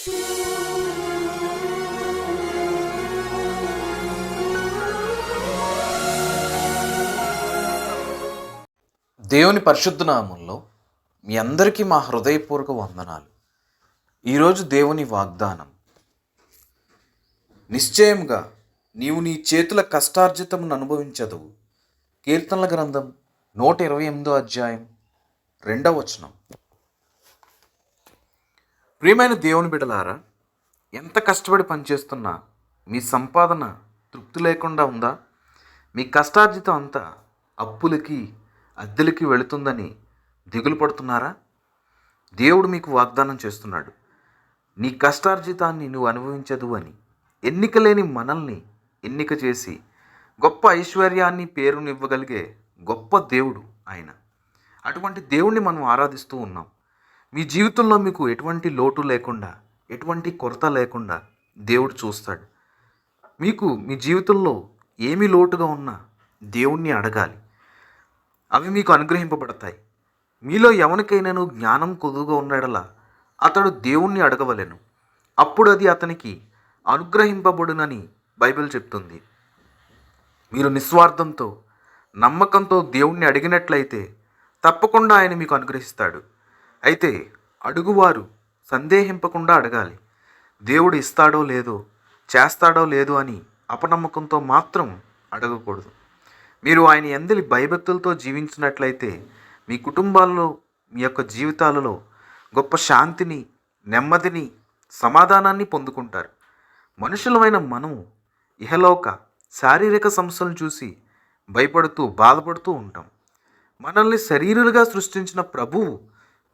దేవుని పరిశుద్ధ నామంలో మీ అందరికీ మా హృదయపూర్వక వందనాలు. ఈరోజు దేవుని వాగ్దానం. నిశ్చయంగా నీవు నీ చేతుల కష్టార్జితమును అనుభవించదు కీర్తనల గ్రంథం నూట ఇరవై ఎనిమిదో అధ్యాయం రెండవ వచనం. ప్రియమైన దేవుని బిడలారా ఎంత కష్టపడి పనిచేస్తున్నా మీ సంపాదన తృప్తి లేకుండా ఉందా? మీ కష్టార్జితం అంతా అప్పులకి అద్దెలకి వెళుతుందని దిగులు పడుతున్నారా? దేవుడు మీకు వాగ్దానం చేస్తున్నాడు నీ కష్టార్జితాన్ని నువ్వు అనుభవించదు అని. ఎన్నిక లేని మనల్ని ఎన్నిక చేసి గొప్ప ఐశ్వర్యాన్ని పేరునివ్వగలిగే గొప్ప దేవుడు ఆయన. అటువంటి దేవుణ్ణి మనం ఆరాధిస్తూ ఉన్నాం. మీ జీవితంలో మీకు ఎటువంటి లోటు లేకుండా ఎటువంటి కొరత లేకుండా దేవుడు చూస్తాడు. మీకు మీ జీవితంలో ఏమి లోటుగా ఉన్నా దేవుణ్ణి అడగాలి. అవి మీకు అనుగ్రహింపబడతాయి. మీలో ఎవరికైనాను జ్ఞానం కొదువుగా ఉన్నాడలా అతడు దేవుణ్ణి అడగవలెను. అప్పుడు అది అతనికి అనుగ్రహింపబడునని బైబిల్ చెప్తుంది. మీరు నిస్వార్థంతో నమ్మకంతో దేవుణ్ణి అడిగినట్లయితే తప్పకుండా ఆయన మీకు అనుగ్రహిస్తాడు. అయితే అడుగువారు సందేహింపకుండా అడగాలి దేవుడు ఇస్తాడో లేదో చేస్తాడో లేదో అని అపనమ్మకంతో మాత్రం అడగకూడదు. మీరు ఆయన ఎందలి భయభక్తులతో జీవించినట్లయితే మీ కుటుంబాల్లో మీ యొక్క జీవితాలలో గొప్ప శాంతిని నెమ్మదిని సమాధానాన్ని పొందుకుంటారు. మనుషులమైన మనము ఇహలోక శారీరక సమస్యలను చూసి భయపడుతూ బాధపడుతూ ఉంటాం. మనల్ని శరీరులుగా సృష్టించిన ప్రభువు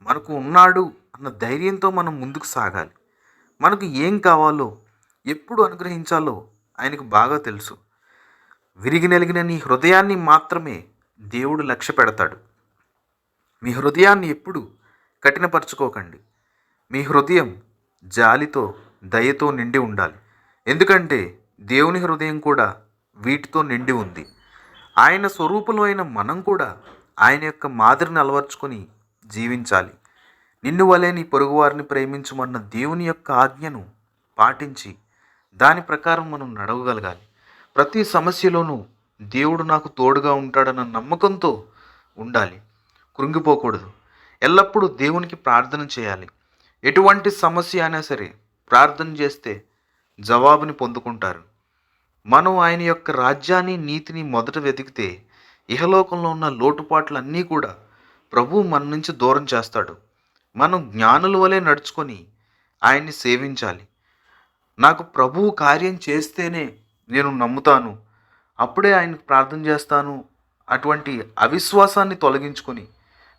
మనకు ఉన్నాడు అన్న ధైర్యంతో మనం ముందుకు సాగాలి. మనకు ఏం కావాలో ఎప్పుడు అనుగ్రహించాలో ఆయనకు బాగా తెలుసు. విరిగి నలిగిన నీ హృదయాన్ని మాత్రమే దేవుడు లక్ష్య పెడతాడు. మీ హృదయాన్ని ఎప్పుడు కఠినపరచుకోకండి. మీ హృదయం జాలితో దయతో నిండి ఉండాలి. ఎందుకంటే దేవుని హృదయం కూడా వీటితో నిండి ఉంది. ఆయన స్వరూపంలో మనం కూడా ఆయన యొక్క మాదిరిని అలవర్చుకొని జీవించాలి. నిన్ను వలె నీ పొరుగువారిని ప్రేమించమన్న దేవుని యొక్క ఆజ్ఞను పాటించి దాని ప్రకారం మనం నడవగలగాలి. ప్రతి సమస్యలోనూ దేవుడు నాకు తోడుగా ఉంటాడన్న నమ్మకంతో ఉండాలి. కృంగిపోకూడదు. ఎల్లప్పుడూ దేవునికి ప్రార్థన చేయాలి. ఎటువంటి సమస్య అయినా సరే ప్రార్థన చేస్తే జవాబుని పొందుకుంటారు. మనం ఆయన యొక్క రాజ్యాన్ని నీతిని మొదట వెతికితే ఇహలోకంలో ఉన్న లోటుపాట్లన్నీ కూడా ప్రభువు మన నుంచి దూరం చేస్తాడు. మనం జ్ఞానుల వలె నడుచుకొని ఆయన్ని సేవించాలి. నాకు ప్రభువు కార్యం చేస్తేనే నేను నమ్ముతాను. అప్పుడే ఆయనకు ప్రార్థన చేస్తాను. అటువంటి అవిశ్వాసాన్ని తొలగించుకొని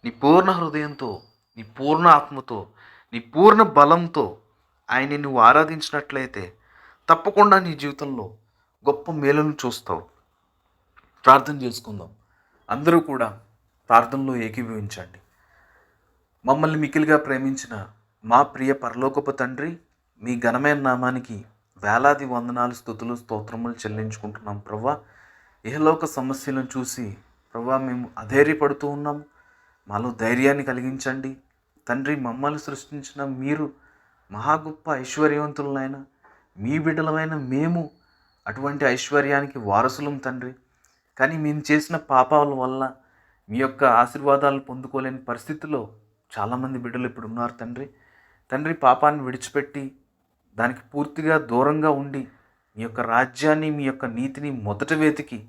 నీ పూర్ణ హృదయంతో నీ పూర్ణ ఆత్మతో నీ పూర్ణ బలంతో ఆయన్ని నువ్వు ఆరాధించినట్లయితే తప్పకుండా నీ జీవితంలో గొప్ప మేలును చూస్తావు. ప్రార్థన చేసుకుందాం. అందరూ కూడా ప్రార్థనలో ఏకీభవించండి. మమ్మల్ని మికిలిగా ప్రేమించిన మా ప్రియ పరలోకపు తండ్రి మీ ఘనమైన నామానికి వేలాది వందనాలు స్థుతులు స్తోత్రములు చెల్లించుకుంటున్నాం ప్రవ్వా. ఇహలోక సమస్యలను చూసి ప్రవ్వా మేము అధైర్యపడుతూ ఉన్నాం. మాలో ధైర్యాన్ని కలిగించండి. తండ్రి మమ్మల్ని సృష్టించిన మీరు మహా గొప్ప ఐశ్వర్యవంతులైన మీ బిడ్డలమైన మేము అటువంటి ఐశ్వర్యానికి వారసులం తండ్రి. కానీ మేము చేసిన పాపాల వల్ల మీ యొక్క ఆశీర్వాదాలు పొందుకోలేని పరిస్థితిలో చాలామంది బిడ్డలు ఇప్పుడు ఉన్నారు తండ్రి. తండ్రి పాపాన్ని విడిచిపెట్టి దానికి పూర్తిగా దూరంగా ఉండి మీ యొక్క రాజ్యాన్ని మీ యొక్క నీతిని మొదట వెతికి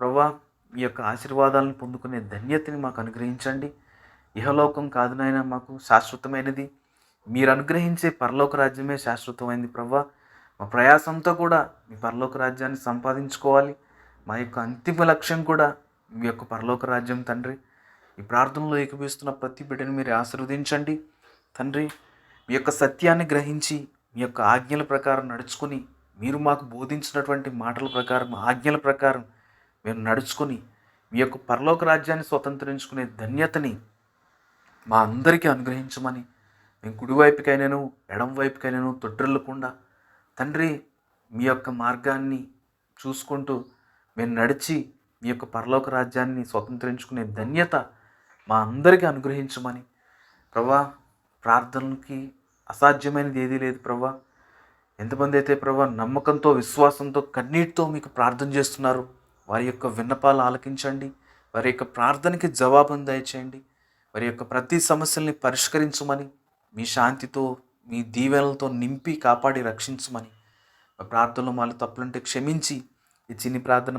ప్రభా మీ యొక్క ఆశీర్వాదాలను పొందుకునే ధన్యతని మాకు అనుగ్రహించండి. ఇహలోకం కాదు నాయన మాకు శాశ్వతమైనది. మీరు అనుగ్రహించే పరలోక రాజ్యమే శాశ్వతమైంది ప్రభా. మా ప్రయాసంతో కూడా మీ పరలోక రాజ్యాన్ని సంపాదించుకోవాలి. మా యొక్క అంతిమ లక్ష్యం కూడా మీ యొక్క పరలోక రాజ్యం తండ్రి. ఈ ప్రార్థనలో ఏకపిస్తున్న ప్రతి బిడ్డని మీరు ఆశీర్వదించండి. తండ్రి మీ యొక్క సత్యాన్ని గ్రహించి మీ యొక్క ఆజ్ఞల ప్రకారం నడుచుకొని మీరు మాకు బోధించినటువంటి మాటల ప్రకారం ఆజ్ఞల ప్రకారం మేము నడుచుకొని మీ యొక్క పరలోక రాజ్యాన్ని స్వతంత్రించుకునే ధన్యతని మా అందరికీ అనుగ్రహించమని మేము కుడివైపుకైనాను ఎడం వైపుకైనాను తొట్టిల్లకుండా తండ్రి మీ యొక్క మార్గాన్ని చూసుకుంటూ మేము నడిచి మీ యొక్క పరలోక రాజ్యాన్ని స్వతంత్రించుకునే ధన్యత మా అందరికీ అనుగ్రహించమని. ప్రభా ప్రార్థనలకి అసాధ్యమైనది ఏదీ లేదు ప్రభా. ఎంతమంది అయితే ప్రభా నమ్మకంతో విశ్వాసంతో కన్నీటితో మీకు ప్రార్థన చేస్తున్నారు వారి యొక్క విన్నపాలు ఆలకించండి వారి యొక్క ప్రార్థనకి జవాబును దయచేయండి వారి యొక్క ప్రతి సమస్యల్ని పరిష్కరించమని మీ శాంతితో మీ దీవెనలతో నింపి కాపాడి రక్షించమని. ప్రార్థనలు వాళ్ళు మాలో తప్పులుంటే క్షమించి ఈ చిన్ని ప్రార్థన